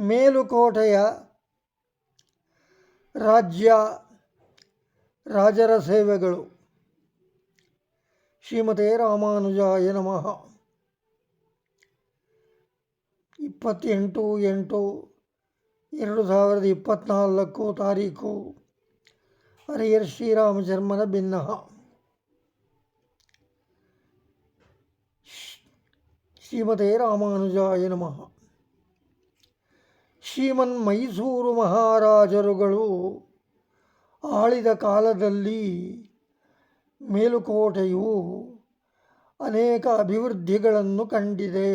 ಮೇಲುಕೋಟೆಯ ರಾಜ್ಯ ರಾಜರ ಸೇವೆಗಳು. ಶ್ರೀಮತೆ ರಾಮಾನುಜಾಯ ನಮಃ. ಇಪ್ಪತ್ತೆಂಟು ಎಂಟು ಎರಡು ಸಾವಿರದ ಇಪ್ಪತ್ತ್ನಾಲ್ಕು ತಾರೀಕು ಹರಿಹರ ಶ್ರೀರಾಮಚರ್ಮನ ಭಿನ್ನಃ. ಶ್ರೀಮತೆ ರಾಮಾನುಜಾಯ ನಮಃ. ಶ್ರೀಮನ್ ಮೈಸೂರು ಮಹಾರಾಜರುಗಳು ಆಳಿದ ಕಾಲದಲ್ಲಿ ಮೇಲುಕೋಟೆಯು ಅನೇಕ ಅಭಿವೃದ್ಧಿಗಳನ್ನು ಕಂಡಿದೆ.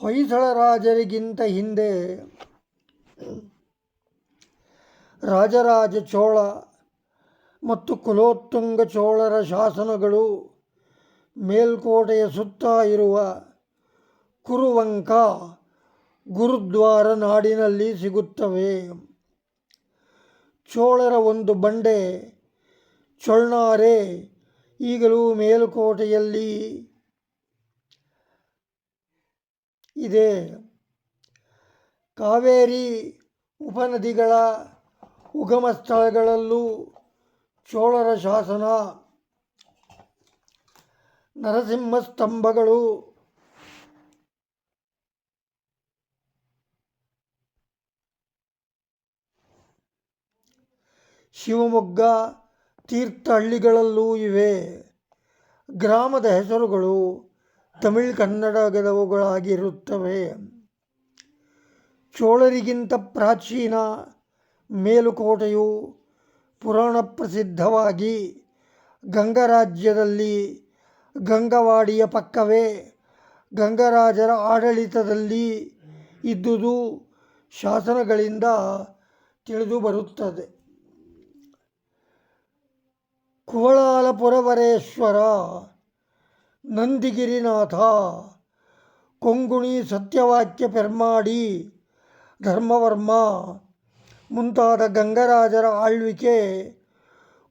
ಹೊಯ್ಸಳ ರಾಜರಿಗಿಂತ ಹಿಂದೆ ರಾಜರಾಜ ಚೋಳ ಮತ್ತು ಕುಲೋತ್ತುಂಗ ಚೋಳರ ಶಾಸನಗಳು ಮೇಲ್ಕೋಟೆಯ ಸುತ್ತ ಇರುವ ಕುರುವಂಕ ಗುರುದ್ವಾರ ನಾಡಿನಲ್ಲಿ ಸಿಗುತ್ತವೆ. ಚೋಳರ ಒಂದು ಬಂಡೆ, ಚೊಳ್ನಾರೆ, ಈಗಲೂ ಮೇಲುಕೋಟೆಯಲ್ಲಿ ಇದೆ. ಕಾವೇರಿ ಉಪನದಿಗಳ ಉಗಮ ಸ್ಥಳಗಳಲ್ಲೂ ಚೋಳರ ಶಾಸನ, ನರಸಿಂಹ ಸ್ತಂಭಗಳು ಶಿವಮೊಗ್ಗ ತೀರ್ಥಹಳ್ಳಿಗಳಲ್ಲೂ ಇವೆ. ಗ್ರಾಮದ ಹೆಸರುಗಳು ತಮಿಳು ಕನ್ನಡಗದವುಗಳಾಗಿರುತ್ತವೆ ಚೋಳರಿಗಿಂತ ಪ್ರಾಚೀನ ಮೇಲುಕೋಟೆಯು ಪುರಾಣ ಪ್ರಸಿದ್ಧವಾಗಿ ಗಂಗರಾಜ್ಯದಲ್ಲಿ ಗಂಗವಾಡಿಯ ಪಕ್ಕವೇ ಗಂಗರಾಜರ ಆಡಳಿತದಲ್ಲಿ ಇದ್ದುದು ಶಾಸನಗಳಿಂದ ತಿಳಿದು ಬರುತ್ತದೆ ಕುವಳಾಲಪುರವರೇಶ್ವರ ನಂದಿಗಿರಿನಾಥ, ಕೊಂಗುಣಿ ಸತ್ಯವಾಕ್ಯ ಪೆರ್ಮಾಡಿ, ಧರ್ಮವರ್ಮ, ಮುಂತಾದ ಗಂಗರಾಜರ ಆಳ್ವಿಕೆ,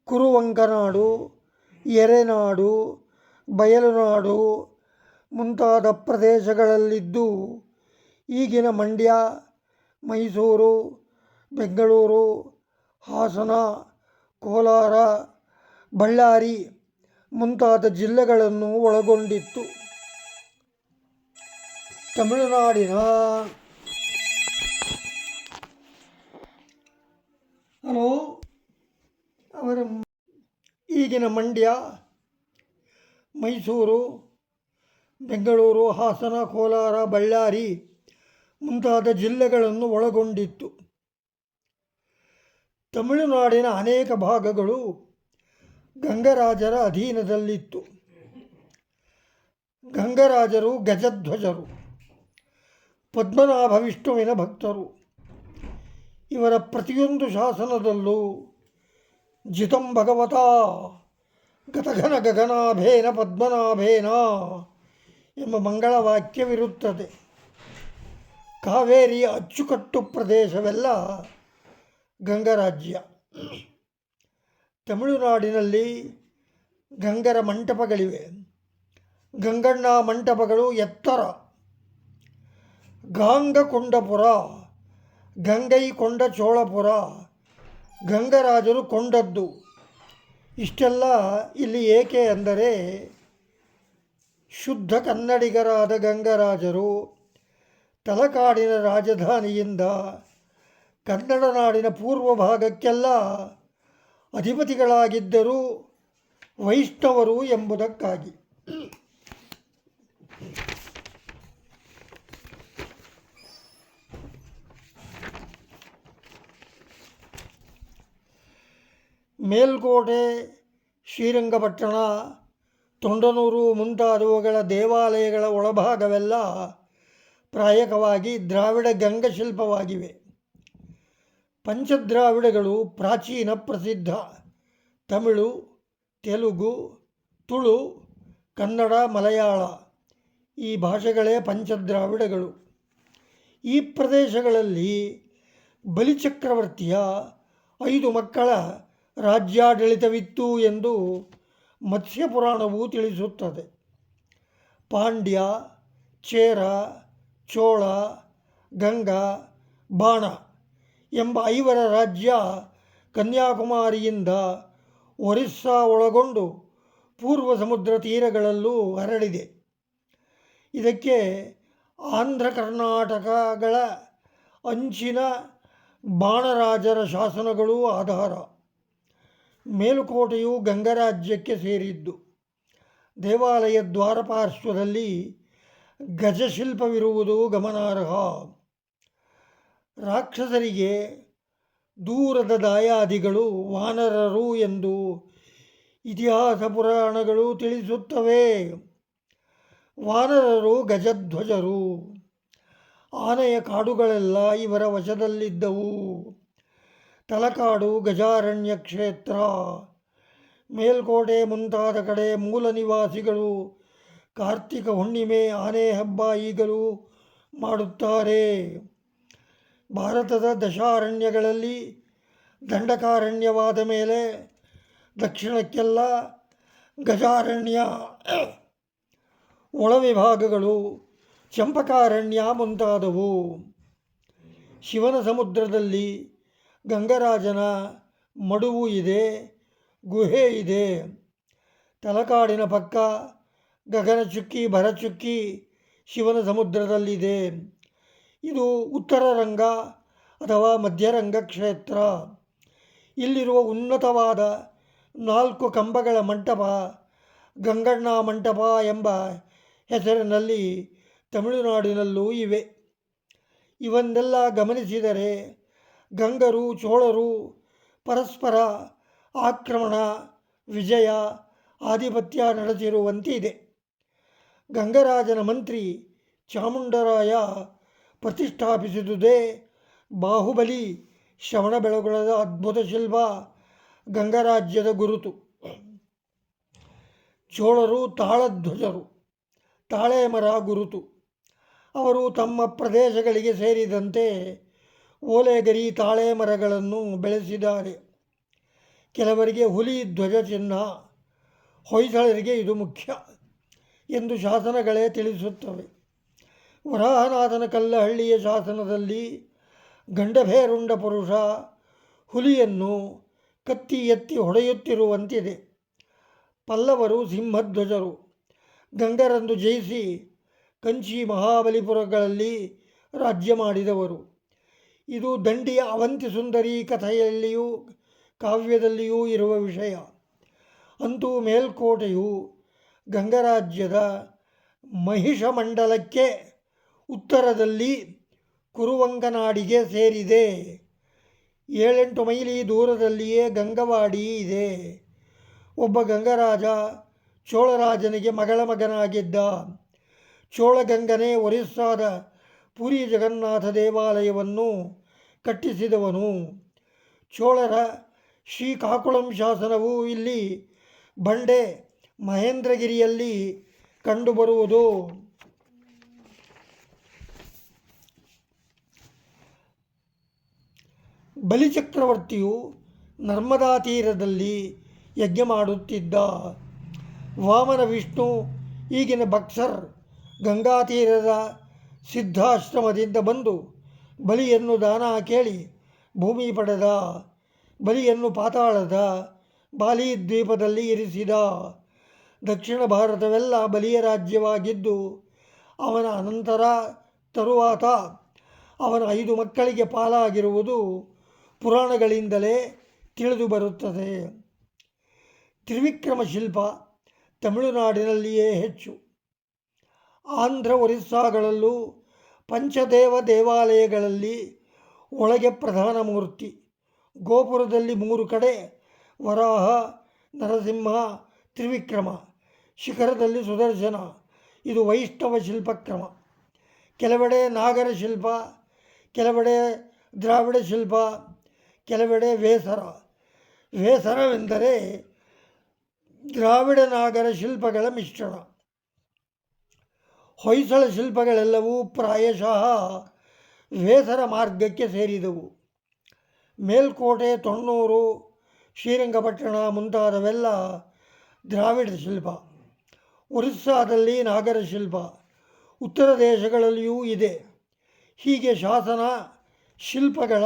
ಕುರುವಂಕನಾಡು, ಎರೆನಾಡು, ಬಯಲುನಾಡು, ಮುಂತಾದ ಪ್ರದೇಶಗಳಲ್ಲಿದ್ದು ಈಗಿನ ಮಂಡ್ಯ, ಮೈಸೂರು, ಬೆಂಗಳೂರು, ಹಾಸನ, ಕೋಲಾರ ಬಳ್ಳಾರಿ ಮುಂತಾದ ಜಿಲ್ಲೆಗಳನ್ನು ಒಳಗೊಂಡಿತ್ತು. ತಮಿಳುನಾಡಿನ ಹಲೋ, ಅವರ ಈಗಿನ ಮಂಡ್ಯ, ಮೈಸೂರು, ಬೆಂಗಳೂರು, ಹಾಸನ, ಕೋಲಾರ, ಬಳ್ಳಾರಿ ಮುಂತಾದ ಜಿಲ್ಲೆಗಳನ್ನು ಒಳಗೊಂಡಿತ್ತು. ತಮಿಳುನಾಡಿನ ಅನೇಕ ಭಾಗಗಳು ಗಂಗರಾಜರ ಅಧೀನದಲ್ಲಿತ್ತು. ಗಂಗರಾಜರು ಗಜಧ್ವಜರು ಪದ್ಮನಾಭ ವಿಷ್ಣುವಿನ ಭಕ್ತರು. ಇವರ ಪ್ರತಿಯೊಂದು ಶಾಸನದಲ್ಲೂ ಜಿತಂ ಭಗವತ ಗತಘನ ಗಗನಾಭೇನ ಪದ್ಮನಾಭೇನ ಎಂಬ ಮಂಗಳ ವಾಕ್ಯವಿರುತ್ತದೆ ಕಾವೇರಿಯ ಅಚ್ಚುಕಟ್ಟು ಪ್ರದೇಶವೆಲ್ಲ ಗಂಗರಾಜ್ಯ. ತಮಿಳುನಾಡಿನಲ್ಲಿ ಗಂಗರ ಮಂಟಪಗಳಿವೆ. ಗಂಗಣ್ಣ ಮಂಟಪಗಳು ಎತ್ತರ. ಗಾಂಗಕೊಂಡಪುರ ಗಂಗೈಕೊಂಡ ಚೋಳಪುರ, ಗಂಗರಾಜರು ಕೊಂಡದ್ದು. ಇಷ್ಟೆಲ್ಲ ಇಲ್ಲಿ ಏಕೆ ಅಂದರೆ ಶುದ್ಧ ಕನ್ನಡಿಗರಾದ ಗಂಗರಾಜರು ತಲಕಾಡಿನ ರಾಜಧಾನಿಯಿಂದ ಕನ್ನಡ ನಾಡಿನ ಪೂರ್ವ ಭಾಗಕ್ಕೆಲ್ಲ ಅಧಿಪತಿಗಳಾಗಿದ್ದರೂ ವೈಷ್ಣವರು ಎಂಬುದಕ್ಕಾಗಿ. ಮೇಲ್ಕೋಟೆ ಶ್ರೀರಂಗಪಟ್ಟಣ ತೊಂಡನೂರು ಮುಂತಾದವುಗಳ ದೇವಾಲಯಗಳ ಒಳಭಾಗವೆಲ್ಲ ಪ್ರಾಯಕವಾಗಿ ದ್ರಾವಿಡ ಗಂಗಶಿಲ್ಪವಾಗಿವೆ. ಪಂಚದ್ರಾವಿಡಗಳು ಪ್ರಾಚೀನ ಪ್ರಸಿದ್ಧ. ತಮಿಳು, ತೆಲುಗು, ತುಳು, ಕನ್ನಡ, ಮಲಯಾಳ ಈ ಭಾಷೆಗಳೇ ಪಂಚದ್ರಾವಿಡಗಳು. ಈ ಪ್ರದೇಶಗಳಲ್ಲಿ ಬಲಿಚಕ್ರವರ್ತಿಯ ಐದು ಮಕ್ಕಳ ರಾಜ್ಯಾಡಳಿತವಿತ್ತು ಎಂದು ಮತ್ಸ್ಯಪುರಾಣವು ತಿಳಿಸುತ್ತದೆ. ಪಾಂಡ್ಯ, ಚೇರ, ಚೋಳ, ಗಂಗಾ, ಬಾಣ ಎಂಬ ಐವರ ರಾಜ್ಯ ಕನ್ಯಾಕುಮಾರಿಯಿಂದ ಒರಿಸ್ಸಾ ಒಳಗೊಂಡು ಪೂರ್ವ ಸಮುದ್ರ ತೀರಗಳಲ್ಲೂ ಹರಡಿದೆ. ಇದಕ್ಕೆ ಆಂಧ್ರ ಕರ್ನಾಟಕಗಳ ಅಂಚಿನ ಬಾಣರಾಜರ ಶಾಸನಗಳೂ ಆಧಾರ. ಮೇಲುಕೋಟೆಯು ಗಂಗರಾಜ್ಯಕ್ಕೆ ಸೇರಿದ್ದು. ದೇವಾಲಯ ದ್ವಾರಪಾರ್ಶ್ವದಲ್ಲಿ ಗಜಶಿಲ್ಪವಿರುವುದು ಗಮನಾರ್ಹ. ರಾಕ್ಷಸರಿಗೆ ದೂರದ ದಾಯಾದಿಗಳು ವಾನರರು ಎಂದು ಇತಿಹಾಸ ಪುರಾಣಗಳು ತಿಳಿಸುತ್ತವೆ. ವಾನರರು ಗಜಧ್ವಜರು. ಆನೆಯ ಕಾಡುಗಳೆಲ್ಲ ಇವರ ವಶದಲ್ಲಿದ್ದವು. ತಲಕಾಡು ಗಜಾರಣ್ಯ ಕ್ಷೇತ್ರ. ಮೇಲ್ಕೋಟೆ ಮುಂತಾದ ಕಡೆ ಮೂಲ ನಿವಾಸಿಗಳು ಕಾರ್ತಿಕ ಹುಣ್ಣಿಮೆ, ಆನೆ ಹಬ್ಬ ಈಗಲೂ ಮಾಡುತ್ತಾರೆ. ಭಾರತದ ದಶಾರಣ್ಯಗಳಲ್ಲಿ ದಂಡಕಾರಣ್ಯವಾದ ಮೇಲೆ ದಕ್ಷಿಣಕ್ಕೆಲ್ಲ ಗಜಾರಣ್ಯ ಒಳವಿಭಾಗಗಳು ಚಂಪಕಾರಣ್ಯ ಮುಂತಾದವು. ಶಿವನ ಸಮುದ್ರದಲ್ಲಿ ಗಂಗರಾಜನ ಮಡುವು ಇದೆ, ಗುಹೆ ಇದೆ. ತಲಕಾಡಿನ ಪಕ್ಕ ಗಗನಚುಕ್ಕಿ, ಭರಚುಕ್ಕಿ ಶಿವನ ಸಮುದ್ರದಲ್ಲಿದೆ. ಇದು ಉತ್ತರ ರಂಗ ಅಥವಾ ಮಧ್ಯರಂಗ ಕ್ಷೇತ್ರ. ಇಲ್ಲಿರುವ ಉನ್ನತವಾದ ನಾಲ್ಕು ಕಂಬಗಳ ಮಂಟಪ, ಗಂಗಣ್ಣ ಮಂಟಪ ಎಂಬ ಹೆಸರಿನಲ್ಲಿ ತಮಿಳುನಾಡಿನಲ್ಲೂ ಇವೆ. ಇವನ್ನೆಲ್ಲ ಗಮನಿಸಿದರೆ ಗಂಗರು, ಚೋಳರು, ಪರಸ್ಪರ ಆಕ್ರಮಣ, ವಿಜಯ, ಆಧಿಪತ್ಯ ನಡೆಸಿರುವಂತಿದೆ. ಗಂಗರಾಜನ ಮಂತ್ರಿ ಚಾಮುಂಡರಾಯ ಪ್ರತಿಷ್ಠಾಪಿಸಿದುದೇ ಬಾಹುಬಲಿ ಶ್ರವಣಬೆಳಗೊಳದ ಅದ್ಭುತ ಶಿಲ್ಪ ಗಂಗರಾಜ್ಯದ ಗುರುತು. ಚೋಳರು ತಾಳಧ್ವಜರು ತಾಳೆ ಮರ ಗುರುತು. ಅವರು ತಮ್ಮ ಪ್ರದೇಶಗಳಿಗೆ ಸೇರಿದಂತೆ ಓಲೆಗರಿ ತಾಳೆ ಮರಗಳನ್ನು ಬೆಳೆಸಿದ್ದಾರೆ. ಕೆಲವರಿಗೆ ಹುಲಿ ಧ್ವಜ ಚಿಹ್ನ ಹೊಯ್ಸಳರಿಗೆ ಇದು ಮುಖ್ಯ ಎಂದು ಶಾಸನಗಳೇ ತಿಳಿಸುತ್ತವೆ. ವರಾಹನಾಥನ ಕಲ್ಲಹಳ್ಳಿಯ ಶಾಸನದಲ್ಲಿ ಗಂಡಭೇರುಂಡ ಪುರುಷ ಹುಲಿಯನ್ನು ಕತ್ತಿ ಎತ್ತಿ ಹೊಡೆಯುತ್ತಿರುವಂತಿದೆ. ಪಲ್ಲವರು ಸಿಂಹಧ್ವಜರು. ಗಂಗರಂದು ಜಯಿಸಿ ಕಂಚಿ ಮಹಾಬಲಿಪುರಗಳಲ್ಲಿ ರಾಜ್ಯ ಮಾಡಿದವರು. ಇದು ದಂಡಿಯ ಅವಂತಿ ಸುಂದರಿ ಕಥೆಯಲ್ಲಿಯೂ ಕಾವ್ಯದಲ್ಲಿಯೂ ಇರುವ ವಿಷಯ. ಅಂತೂ ಮೇಲ್ಕೋಟೆಯು ಗಂಗರಾಜ್ಯದ ಮಹಿಷಮಂಡಲಕ್ಕೆ ಉತ್ತರದಲ್ಲಿ ಕುರುವಂಗನಾಡಿಗೆ ಸೇರಿದೆ. ಏಳೆಂಟು ಮೈಲಿ ದೂರದಲ್ಲಿಯೇ ಗಂಗವಾಡಿ ಇದೆ. ಒಬ್ಬ ಗಂಗರಾಜ ಚೋಳರಾಜನಿಗೆ ಮಗಳ ಮಗನಾಗಿದ್ದ. ಚೋಳಗಂಗನೇ ಒರಿಸ್ಸಾದ ಪುರಿ ಜಗನ್ನಾಥ ದೇವಾಲಯವನ್ನು ಕಟ್ಟಿಸಿದವನು. ಚೋಳರ ಶ್ರೀಕಾಕುಳಂ ಶಾಸನವು ಇಲ್ಲಿ ಬಂಡೆ ಮಹೇಂದ್ರಗಿರಿಯಲ್ಲಿ ಕಂಡುಬರುವುದು. ಬಲಿಚಕ್ರವರ್ತಿಯು ನರ್ಮದಾ ತೀರದಲ್ಲಿ ಯಜ್ಞ ಮಾಡುತ್ತಿದ್ದ. ವಾಮನ ವಿಷ್ಣು, ಈಗಿನ ಬಕ್ಸರ್ ಗಂಗಾ ತೀರದ ಸಿದ್ಧಾಶ್ರಮದಿಂದ ಬಂದು ಬಲಿಯನ್ನು ದಾನ ಕೇಳಿ ಭೂಮಿ ಪಡೆದ. ಬಲಿಯನ್ನು ಪಾತಾಳದ ಬಾಲಿ ದ್ವೀಪದಲ್ಲಿ ಇರಿಸಿದ. ದಕ್ಷಿಣ ಭಾರತವೆಲ್ಲ ಬಲಿಯ ರಾಜ್ಯವಾಗಿದ್ದು, ಅವನ ಅನಂತರ ತರುವಾತ ಅವನ ಐದು ಮಕ್ಕಳಿಗೆ ಪಾಲಾಗಿರುವುದು ಪುರಾಣಗಳಿಂದಲೇ ತಿಳಿದು ಬರುತ್ತದೆ. ತ್ರಿವಿಕ್ರಮ ಶಿಲ್ಪ ತಮಿಳುನಾಡಿನಲ್ಲಿಯೇ ಹೆಚ್ಚು. ಆಂಧ್ರ, ಒರಿಸ್ಸಾಗಳಲ್ಲೂ ಪಂಚದೇವ ದೇವಾಲಯಗಳಲ್ಲಿ ಒಳಗೆ ಪ್ರಧಾನ ಮೂರ್ತಿ. ಗೋಪುರದಲ್ಲಿ ಮೂರು ಕಡೆ ವರಾಹ, ನರಸಿಂಹ, ತ್ರಿವಿಕ್ರಮ. ಶಿಖರದಲ್ಲಿ ಸುದರ್ಶನ. ಇದು ವೈಷ್ಣವ ಶಿಲ್ಪಕ್ರಮ. ಕೆಲವೆಡೆ ನಾಗರ ಶಿಲ್ಪ, ಕೆಲವೆಡೆ ದ್ರಾವಿಡ ಶಿಲ್ಪ ಕೆಲವೆಡೆ ವೇಸರ. ವೇಸರವೆಂದರೆ ದ್ರಾವಿಡ ನಾಗರ ಶಿಲ್ಪಗಳ ಮಿಶ್ರಣ. ಹೊಯ್ಸಳ ಶಿಲ್ಪಗಳೆಲ್ಲವೂ ಪ್ರಾಯಶಃ ವೇಸರ ಮಾರ್ಗಕ್ಕೆ ಸೇರಿದವು. ಮೇಲ್ಕೋಟೆ, ತೊಣ್ಣೂರು, ಶ್ರೀರಂಗಪಟ್ಟಣ ಮುಂತಾದವೆಲ್ಲ ದ್ರಾವಿಡ ಶಿಲ್ಪ. ಒರಿಸ್ಸಾದಲ್ಲಿ ನಾಗರ ಶಿಲ್ಪ. ಉತ್ತರ ದೇಶಗಳಲ್ಲಿಯೂ ಇದೆ. ಹೀಗೆ ಶಾಸನ, ಶಿಲ್ಪಗಳ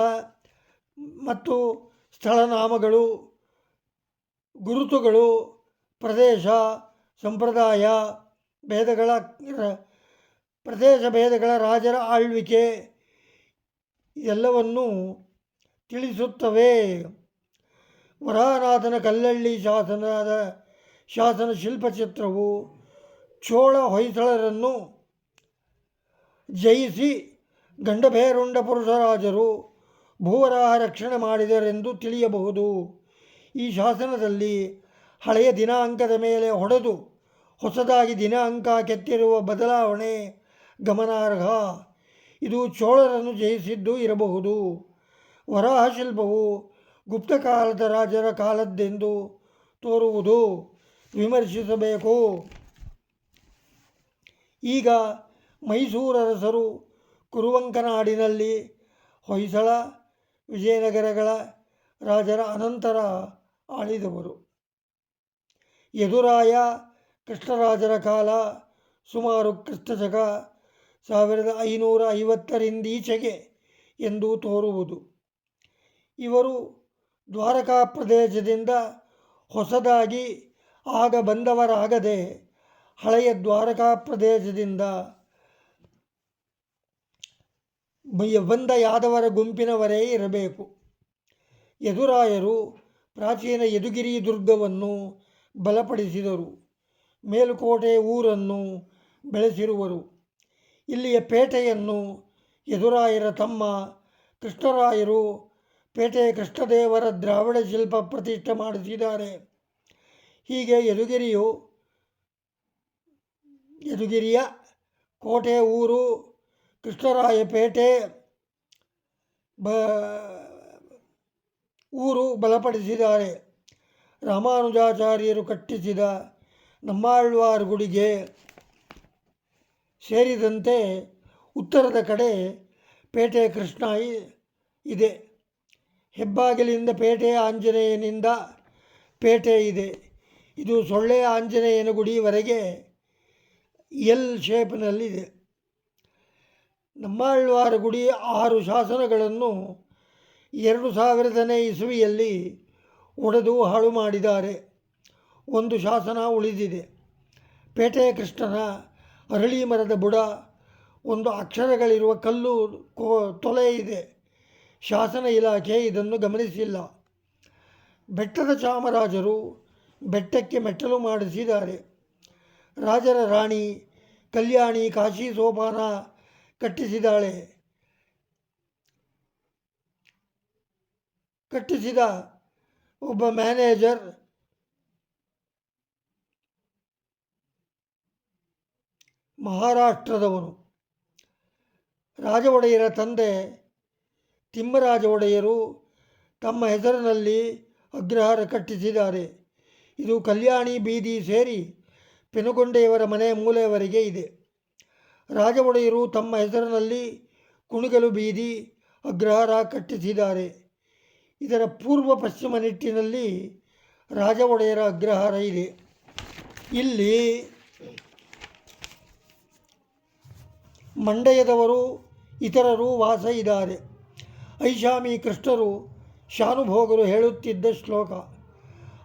ಮತ್ತು ಸ್ಥಳನಾಮಗಳು, ಗುರುತುಗಳು, ಪ್ರದೇಶ, ಸಂಪ್ರದಾಯ, ಭೇದಗಳ ಪ್ರದೇಶ ಭೇದಗಳ ರಾಜರ ಆಳ್ವಿಕೆ ಎಲ್ಲವನ್ನೂ ತಿಳಿಸುತ್ತವೆ. ವರಾನಾಥನ ಕಲ್ಲಳ್ಳಿ ಶಾಸನದ ಶಾಸನ ಶಿಲ್ಪಚಿತ್ರವು ಚೋಳ ಹೊಯ್ಸಳರನ್ನು ಜಯಿಸಿ ಗಂಡಭೇರುಂಡ ಪುರುಷರಾಜರು ಭೂವರಾಹ ರಕ್ಷಣೆ ಮಾಡಿದರೆಂದು ತಿಳಿಯಬಹುದು. ಈ ಶಾಸನದಲ್ಲಿ ಹಳೆಯ ದಿನಾಂಕದ ಮೇಲೆ ಹೊಡೆದು ಹೊಸದಾಗಿ ದಿನಾಂಕ ಕೆತ್ತಿರುವ ಬದಲಾವಣೆ ಗಮನಾರ್ಹ. ಇದು ಚೋಳರನ್ನು ಜಯಿಸಿದ್ದು ಇರಬಹುದು. ವರಾಹ ಶಿಲ್ಪವು ಗುಪ್ತಕಾಲದ ರಾಜರ ಕಾಲದ್ದೆಂದು ತೋರುವುದು ವಿಮರ್ಶಿಸಬೇಕು. ಈಗ ಮೈಸೂರರಸರು ಕುರುವಂಕನಾಡಿನಲ್ಲಿ ಹೊಯ್ಸಳ ವಿಜಯನಗರಗಳ ರಾಜರ ಅನಂತರ ಆಳಿದವರು. ಯದುರಾಯ ಕೃಷ್ಣರಾಜರ ಕಾಲ ಸುಮಾರು ಕ್ರಿಸ್ತಶಕ ಸಾವಿರದ ಐನೂರ ಐವತ್ತರಿಂದೀಚೆಗೆ ಎಂದು ತೋರುವುದು. ಇವರು ದ್ವಾರಕಾ ಪ್ರದೇಶದಿಂದ ಹೊಸದಾಗಿ ಆಗ ಬಂದವರಾಗದೆ ಹಳೆಯ ದ್ವಾರಕಾ ಪ್ರದೇಶದಿಂದ ಬಂದ ಯಾದವರ ಗುಂಪಿನವರೇ ಇರಬೇಕು. ಯದುರಾಯರು ಪ್ರಾಚೀನ ಯದುಗಿರಿ ದುರ್ಗವನ್ನು ಬಲಪಡಿಸಿದರು. ಮೇಲುಕೋಟೆ ಊರನ್ನು ಬೆಳೆಸಿರುವರು. ಇಲ್ಲಿಯ ಪೇಟೆಯನ್ನು ಯದುರಾಯರ ತಮ್ಮ ಕೃಷ್ಣರಾಯರು ಪೇಟೆ ಕೃಷ್ಣದೇವರ ದ್ರಾವಿಡ ಶಿಲ್ಪ ಪ್ರತಿಷ್ಠೆ ಮಾಡಿಸಿದ್ದಾರೆ. ಹೀಗೆ ಯದುಗಿರಿಯು, ಯದುಗಿರಿಯ ಕೋಟೆ ಊರು ಕೃಷ್ಣರಾಯಪೇಟೆ ಬ ಊರು ಬಲಪಡಿಸಿದ್ದಾರೆ. ರಾಮಾನುಜಾಚಾರ್ಯರು ಕಟ್ಟಿಸಿದ ನಮ್ಮಾಳ್ವಾರ್ ಗುಡಿಗೆ ಸೇರಿದಂತೆ ಉತ್ತರದ ಕಡೆ ಪೇಟೆ ಕೃಷ್ಣ ಇದೆ. ಹೆಬ್ಬಾಗಿಲಿಂದ ಪೇಟೆ ಆಂಜನೇಯನಿಂದ ಪೇಟೆ ಇದೆ. ಇದು ಸೊಳ್ಳೆ ಆಂಜನೇಯನ ಗುಡಿವರೆಗೆ ಎಲ್ ಶೇಪ್ನಲ್ಲಿದೆ ನಮ್ಮಾಳ್ವಾರ ಗುಡಿ ಆರು ಶಾಸನಗಳನ್ನು ಎರಡು ಸಾವಿರದನೇ ಇಸುವಿಯಲ್ಲಿ ಒಡೆದು ಹಾಳು ಮಾಡಿದ್ದಾರೆ. ಒಂದು ಶಾಸನ ಉಳಿದಿದೆ. ಪೇಟೆ ಕೃಷ್ಣನ ಅರಳಿ ಮರದ ಬುಡ, ಒಂದು ಅಕ್ಷರಗಳಿರುವ ಕಲ್ಲು ಕೋ ತೊಲೆ ಇದೆ. ಶಾಸನ ಇಲಾಖೆ ಇದನ್ನು ಗಮನಿಸಿಲ್ಲ. ಬೆಟ್ಟದ ಚಾಮರಾಜರು ಬೆಟ್ಟಕ್ಕೆ ಮೆಟ್ಟಲು ಮಾಡಿಸಿದ್ದಾರೆ. ರಾಜರ ರಾಣಿ ಕಲ್ಯಾಣಿ ಕಾಶಿ ಸೋಪಾನ ಕಟ್ಟಿಸಿದಾಳೆ ಕಟ್ಟಿಸಿದ ಒಬ್ಬ ಮ್ಯಾನೇಜರ್ ಮಹಾರಾಷ್ಟ್ರದವನು. ರಾಜ ಒಡೆಯರ ತಂದೆ ತಿಮ್ಮರಾಜ ಒಡೆಯರು ತಮ್ಮ ಹೆಸರಿನಲ್ಲಿ ಅಗ್ರಹಾರ ಕಟ್ಟಿಸಿದ್ದಾರೆ. ಇದು ಕಲ್ಯಾಣಿ ಬೀದಿ ಸೇರಿ ಪೆನುಗೊಂಡೆಯವರ ಮನೆ ಮೂಲೆಯವರೆಗೆ ಇದೆ. ರಾಜ ಒಡೆಯರು ತಮ್ಮ ಹೆಸರಿನಲ್ಲಿ ಕುಣಿಗಲು ಬೀದಿ ಅಗ್ರಹಾರ ಕಟ್ಟಿಸಿದ್ದಾರೆ. ಇದರ ಪೂರ್ವ ಪಶ್ಚಿಮ ನಿಟ್ಟಿನಲ್ಲಿ ರಾಜ ಒಡೆಯರ ಅಗ್ರಹಾರ ಇದೆ. ಇಲ್ಲಿ ಮಂಡಯದವರು ಇತರರು ವಾಸ ಇದ್ದಾರೆ ಐಷಾಮಿ ಕೃಷ್ಣರು ಶಾನುಭೋಗರು ಹೇಳುತ್ತಿದ್ದ ಶ್ಲೋಕ,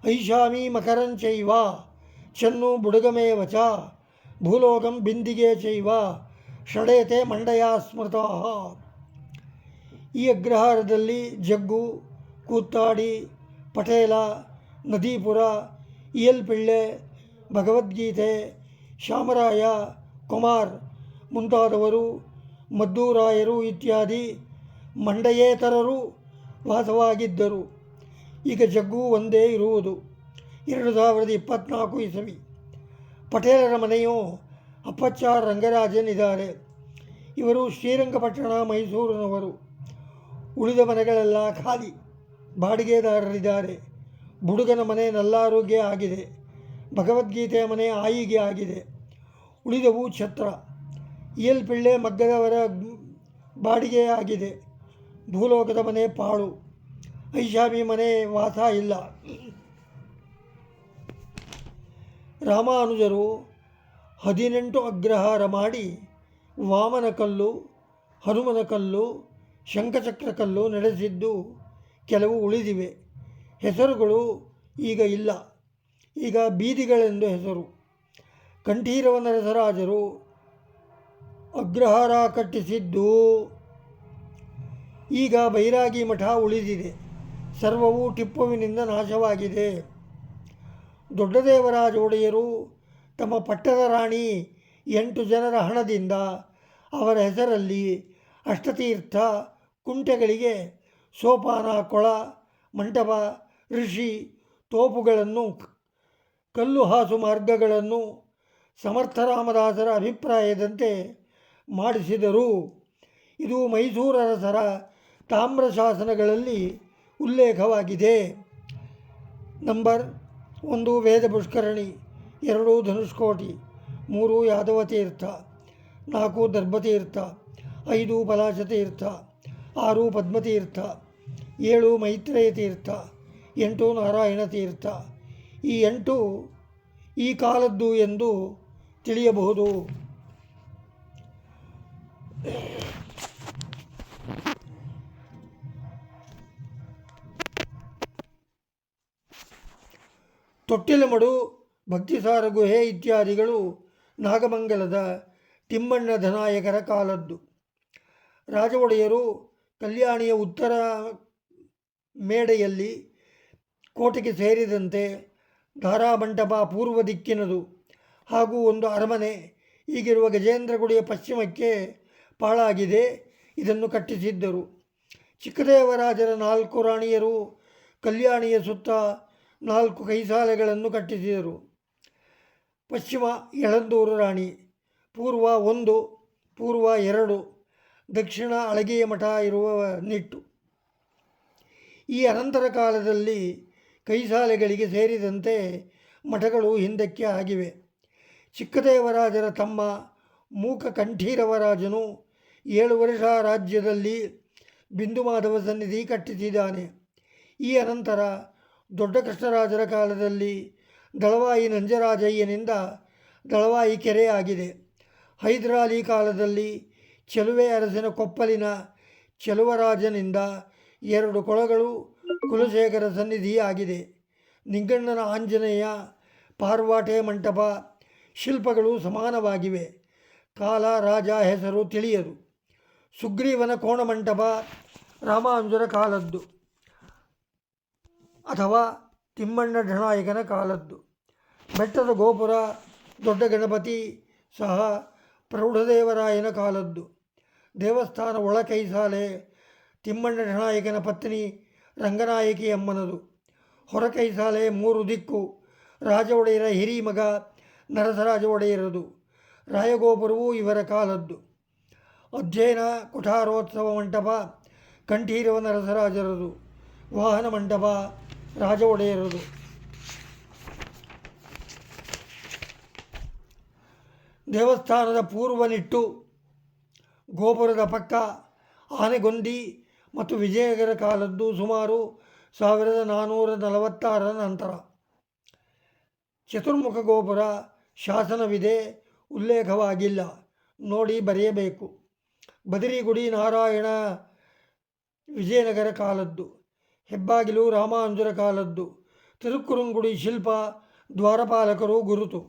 ಐಷಾಮಿ ಮಕರಂಚೈವ ಚೆನ್ನು ಬುಡಗಮೇವಚ ಭೂಲೋಕಂ ಬಿಂದಿಗೆ ಚೈವ ಷಡೇತೆ ಮಂಡಯ ಸ್ಮೃತ. ಈ ಅಗ್ರಹಾರದಲ್ಲಿ ಜಗ್ಗು ಕೂತ್ತಾಡಿ ಪಟೇಲ, ನದೀಪುರ, ಇಯಲ್ಪಿಳ್ಳೆ, ಭಗವದ್ಗೀತೆ, ಶಾಮರಾಯ, ಕುಮಾರ್ ಮುಂತಾದವರು, ಮದ್ದೂರಾಯರು ಇತ್ಯಾದಿ ಮಂಡಯೇತರರು ವಾಸವಾಗಿದ್ದರು. ಈಗ ಜಗ್ಗು ಒಂದೇ ಇರುವುದು. ಎರಡು ಸಾವಿರದ ಇಪ್ಪತ್ತ್ನಾಲ್ಕು ಇಸವಿ. ಪಟೇಲರ ಮನೆಯು ಅಪ್ಪಚ್ಚ ರಂಗರಾಜನ್ ಇದ್ದಾರೆ ಇವರು ಶ್ರೀರಂಗಪಟ್ಟಣ, ಮೈಸೂರಿನವರು. ಉಳಿದ ಮನೆಗಳೆಲ್ಲ ಖಾಲಿ. ಬಾಡಿಗೆದಾರರಿದ್ದಾರೆ. ಬುಡುಗನ ಮನೆ ನಲ್ಲಾರುಗೆ ಆಗಿದೆ. ಭಗವದ್ಗೀತೆಯ ಮನೆ ಆಯಿಗೆ ಆಗಿದೆ. ಉಳಿದವು ಛತ್ರ. ಇಯಲ್ಪಿಳ್ಳೆ ಮಗ್ಗದವರ ಬಾಡಿಗೆ ಆಗಿದೆ. ಭೂಲೋಕದ ಮನೆ ಪಾಳು. ಐಷಾಮಿ ಮನೆ ವಾಸ ಇಲ್ಲ. ರಾಮಾನುಜರು ಹದಿನೆಂಟು ಅಗ್ರಹಾರ ಮಾಡಿ ವಾಮನ ಕಲ್ಲು, ಹನುಮನ ಕಲ್ಲು, ಶಂಖಚಕ್ರ ಕಲ್ಲು ನಡೆಸಿದ್ದು ಕೆಲವು ಉಳಿದಿವೆ. ಹೆಸರುಗಳು ಈಗ ಇಲ್ಲ. ಈಗ ಬೀದಿಗಳೆಂದು ಹೆಸರು. ಕಂಠೀರವ ನರಸರಾಜರು ಅಗ್ರಹಾರ ಕಟ್ಟಿಸಿದ್ದು ಈಗ ಬೈರಾಗಿ ಮಠ ಉಳಿದಿದೆ. ಸರ್ವವು ಟಿಪ್ಪುವಿನಿಂದ ನಾಶವಾಗಿದೆ. ದೊಡ್ಡದೇವರಾಜ ಒಡೆಯರು ತಮ್ಮ ಪಟ್ಟದ ರಾಣಿ ಎಂಟು ಜನರ ಹಣದಿಂದ ಅವರ ಹೆಸರಲ್ಲಿ ಅಷ್ಟತೀರ್ಥ ಕುಂಟೆಗಳಿಗೆ ಸೋಪಾನ, ಕೊಳ, ಮಂಟಪ, ಋಷಿ ತೋಪುಗಳನ್ನು, ಕಲ್ಲು ಹಾಸು ಮಾರ್ಗಗಳನ್ನು ಸಮರ್ಥರಾಮದಾಸರ ಅಭಿಪ್ರಾಯದಂತೆ ಮಾಡಿಸಿದರು. ಇದು ಮೈಸೂರರಸರ ತಾಮ್ರ ಶಾಸನಗಳಲ್ಲಿ ಉಲ್ಲೇಖವಾಗಿದೆ. ನಂಬರ್ ಒಂದು ವೇದ ಪುಷ್ಕರಣಿ, ಎರಡು ಧನುಷ್ಕೋಟಿ, ಮೂರು ಯಾದವ ತೀರ್ಥ ನಾಲ್ಕು ದರ್ಭತೀರ್ಥ, ಐದು ಬಲಾಶತೀರ್ಥ ಆರು ಪದ್ಮತೀರ್ಥ, ಏಳು ಮೈತ್ರೇಯ ತೀರ್ಥ ಎಂಟು ನಾರಾಯಣ ತೀರ್ಥ ಈ ಎಂಟು ಈ ಕಾಲದ್ದು ಎಂದು ತಿಳಿಯಬಹುದು. ತೊಟ್ಟಿಲಮಡು ಭಕ್ತಿಸಾರ ಗುಹೆ ಇತ್ಯಾದಿಗಳು ನಾಗಮಂಗಲದ ತಿಮ್ಮಣ್ಣ ಧನಾಯಕರ ಕಾಲದ್ದು. ರಾಜ ಒಡೆಯರು ಕಲ್ಯಾಣಿಯ ಉತ್ತರ ಮೇಡೆಯಲ್ಲಿ ಕೋಟೆಗೆ ಸೇರಿದಂತೆ ಧಾರಾಮಂಟಪ ಪೂರ್ವ ದಿಕ್ಕಿನದು ಹಾಗೂ ಒಂದು ಅರಮನೆ, ಈಗಿರುವ ಗಜೇಂದ್ರಗುಡಿಯ ಪಶ್ಚಿಮಕ್ಕೆ ಪಾಳಾಗಿದೆ ಇದನ್ನು ಕಟ್ಟಿಸಿದ್ದರು. ಚಿಕ್ಕದೇವರಾಜರ ನಾಲ್ಕು ರಾಣಿಯರು ಕಲ್ಯಾಣಿಯ ಸುತ್ತ ನಾಲ್ಕು ಕೈಸಾಲೆಗಳನ್ನು ಕಟ್ಟಿಸಿದರು. ಪಶ್ಚಿಮ ಎಳಂದೂರು ರಾಣಿ, ಪೂರ್ವ ಒಂದು, ಪೂರ್ವ ಎರಡು, ದಕ್ಷಿಣ ಅಳಗೆಯ ಮಠ ಇರುವ ನಿಟ್ಟು. ಈ ಅನಂತರ ಕಾಲದಲ್ಲಿ ಕೈಸಾಲೆಗಳಿಗೆ ಸೇರಿದಂತೆ ಮಠಗಳು ಹಿಂದಕ್ಕೆ ಆಗಿವೆ. ಚಿಕ್ಕದೇವರಾಜರ ತಮ್ಮ ಮೂಕ ಕಂಠೀರವರಾಜನು ಏಳು ವರ್ಷ ರಾಜ್ಯದಲ್ಲಿ ಬಿಂದು ಮಾಧವ ಸನ್ನಿಧಿ ಕಟ್ಟಿಸಿದ್ದಾನೆ. ಈ ಅನಂತರ ದೊಡ್ಡ ಕೃಷ್ಣರಾಜರ ಕಾಲದಲ್ಲಿ ದಳವಾಯಿ ನಂಜರಾಜಯ್ಯನಿಂದ ದಳವಾಯಿ ಕೆರೆ ಆಗಿದೆ ಹೈದರಾಲಿ ಕಾಲದಲ್ಲಿ ಚೆಲುವೆ ಅರಸಿನ ಕೊಪ್ಪಲಿನ ಚೆಲುವರಾಜನಿಂದ ಎರಡು ಕೊಳಗಳು ಕುಲಶೇಖರ ಸನ್ನಿಧಿಯಾಗಿದೆ. ನಿಂಗಣ್ಣನ ಆಂಜನೇಯ, ಪಾರ್ವಾಟೆ ಮಂಟಪ ಶಿಲ್ಪಗಳು ಸಮಾನವಾಗಿವೆ. ಕಾಲ ರಾಜ ಹೆಸರು ತಿಳಿಯದು. ಸುಗ್ರೀವನ ಕೋಣಮಂಟಪ ರಾಮಾಂಜುರ ಕಾಲದ್ದು. ಅಥವಾ ತಿಮ್ಮಣ್ಣ ಢಣಾಯಕನ ಕಾಲದ್ದು. ಬೆಟ್ಟದ ಗೋಪುರ ದೊಡ್ಡ ಗಣಪತಿ ಸಹ ಪ್ರೌಢದೇವರಾಯನ ಕಾಲದ್ದು. ದೇವಸ್ಥಾನ ಒಳ ಕೈಸಾಲೆ ತಿಮ್ಮಣ್ಣ ಢಣಾಯಕನ ಪತ್ನಿ ರಂಗನಾಯಕಿ ಅಮ್ಮನದು. ಹೊರ ಕೈಸಾಲೆ ಮೂರು ದಿಕ್ಕು ರಾಜ ಒಡೆಯರ ಹಿರಿಮಗ ನರಸರಾಜ ಒಡೆಯರದು ರಾಯಗೋಪುರವು ಇವರ ಕಾಲದ್ದು. ಅಧ್ಯಯನ, ಕುಠಾರೋತ್ಸವ ಮಂಟಪ, ಕಂಠೀರವ ನರಸರಾಜರದು. ವಾಹನ ಮಂಟಪ ರಾಜ ಒಡೆಯರದು. ದೇವಸ್ಥಾನದ ಪೂರ್ವ ನಿಟ್ಟು ಗೋಪುರದ ಪಕ್ಕ ಆನೆಗೊಂದಿ ಮತ್ತು ವಿಜಯನಗರ ಕಾಲದ್ದು ಸುಮಾರು ಸಾವಿರದ ನಾನ್ನೂರ ನಲವತ್ತಾರರ ನಂತರ. ಚತುರ್ಮುಖ ಗೋಪುರ ಶಾಸನವಿದೆ, ಉಲ್ಲೇಖವಾಗಿಲ್ಲ. ನೋಡಿ ಬರೆಯಬೇಕು. ಬದರಿಗುಡಿ ನಾರಾಯಣ ವಿಜಯನಗರ ಕಾಲದ್ದು. ಹೆಬ್ಬಾಗಿಲು ರಾಮಾನುಜರ ಕಾಲದ್ದು. ತಿರುಕುರುಂಗುಡಿ ಶಿಲ್ಪ ದ್ವಾರಪಾಲಕರು ಗುರುತು.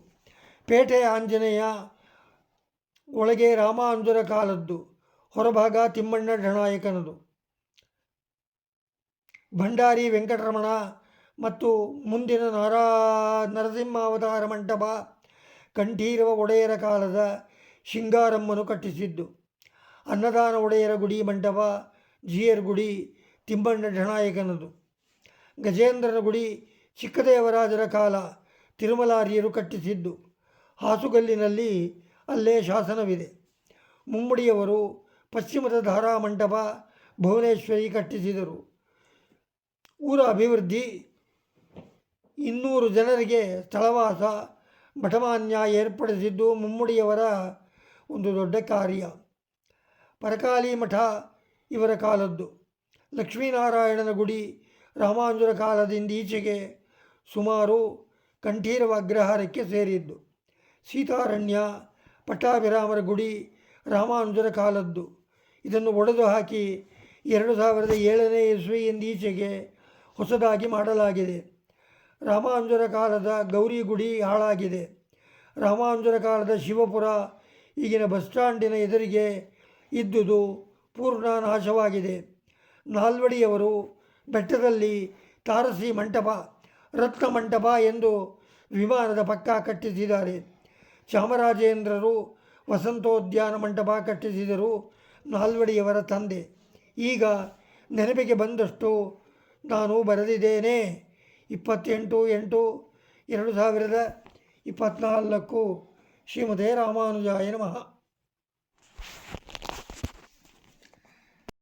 ಪೇಟೆ ಆಂಜನೇಯ ಒಳಗೆ ರಾಮಾನುಜರ ಕಾಲದ್ದು. ಹೊರಭಾಗ ತಿಮ್ಮಣ್ಣ ಢಣಾಯಕನದು ಭಂಡಾರಿ ವೆಂಕಟರಮಣ ಮತ್ತು ಮುಂದಿನ ನಾರಾ ನರಸಿಂಹಾವತಾರ ಮಂಟಪ ಕಂಠೀರವ ಒಡೆಯರ ಕಾಲದ ಶಿಂಗಾರಮ್ಮನು ಕಟ್ಟಿಸಿದ್ದು. ಅನ್ನದಾನ ಒಡೆಯರ ಗುಡಿ ಮಂಟಪ, ಜಿಯರ್ ಗುಡಿ ತಿಮ್ಮಣ್ಣ ಢಣಾಯಕನದು ಗಜೇಂದ್ರನ ಗುಡಿ ಚಿಕ್ಕದೇವರಾಜರ ಕಾಲ ತಿರುಮಲಾರಿಯರು ಕಟ್ಟಿಸಿದ್ದು. ಹಾಸುಗಲ್ಲಿನಲ್ಲಿ ಅಲ್ಲೇ ಶಾಸನವಿದೆ. ಮುಮ್ಮಡಿಯವರು ಪಶ್ಚಿಮದ ಧಾರಾ ಮಂಟಪ ಭುವನೇಶ್ವರಿ ಕಟ್ಟಿಸಿದರು. ಊರ ಅಭಿವೃದ್ಧಿ, ಇನ್ನೂರು ಜನರಿಗೆ ಸ್ಥಳವಾಸ ಮಠಮಾನ್ಯ ಏರ್ಪಡಿಸಿದ್ದು ಮುಮ್ಮಡಿಯವರ ಒಂದು ದೊಡ್ಡ ಕಾರ್ಯ. ಪರಕಾಲಿ ಮಠ ಇವರ ಕಾಲದ್ದು. ಲಕ್ಷ್ಮೀನಾರಾಯಣನ ಗುಡಿ ರಾಮಾಂಜುರ ಕಾಲದಿಂದ ಈಚೆಗೆ ಸುಮಾರು ಕಂಠೀರವ ಅಗ್ರಹಾರಕ್ಕೆ ಸೇರಿದ್ದು. ಸೀತಾರಣ್ಯ ಪಟ್ಟಾಭಿರಾಮರ ಗುಡಿ ರಾಮಾನುಜರ ಕಾಲದ್ದು. ಇದನ್ನು ಒಡೆದು ಹಾಕಿ ಎರಡು ಸಾವಿರದ ಏಳನೇ ಇಸ್ವಿಯಿಂದೀಚೆಗೆ ಹೊಸದಾಗಿ ಮಾಡಲಾಗಿದೆ. ರಾಮಾನುಜರ ಕಾಲದ ಗೌರಿ ಗುಡಿ ಹಾಳಾಗಿದೆ. ರಾಮಾನುಜರ ಕಾಲದ ಶಿವಪುರ ಈಗಿನ ಬಸ್ ಸ್ಟ್ಯಾಂಡಿನ ಎದುರಿಗೆ ಇದ್ದುದು ಪೂರ್ಣ ನಾಶವಾಗಿದೆ. ನಾಲ್ವಡಿಯವರು ಬೆಟ್ಟದಲ್ಲಿ ತಾರಸಿ ಮಂಟಪ, ರತ್ನ ಮಂಟಪ ಎಂದು ವಿಮಾನದ ಪಕ್ಕ ಕಟ್ಟಿಸಿದ್ದಾರೆ. ಚಾಮರಾಜೇಂದ್ರರು ವಸಂತೋದ್ಯಾನ ಮಂಟಪ ಕಟ್ಟಿಸಿದರು ನಾಲ್ವಡಿಯವರ ತಂದೆ. ಈಗ ನೆನಪಿಗೆ ಬಂದಷ್ಟು ನಾನು ಬರೆದಿದ್ದೇನೆ. ಇಪ್ಪತ್ತೆಂಟು ಎಂಟು ಎರಡು ಸಾವಿರದ ಇಪ್ಪತ್ತ್ನಾಲ್ಕು ಶ್ರೀಮದೇ ರಾಮಾನುಜಾಯ ನಮಃ.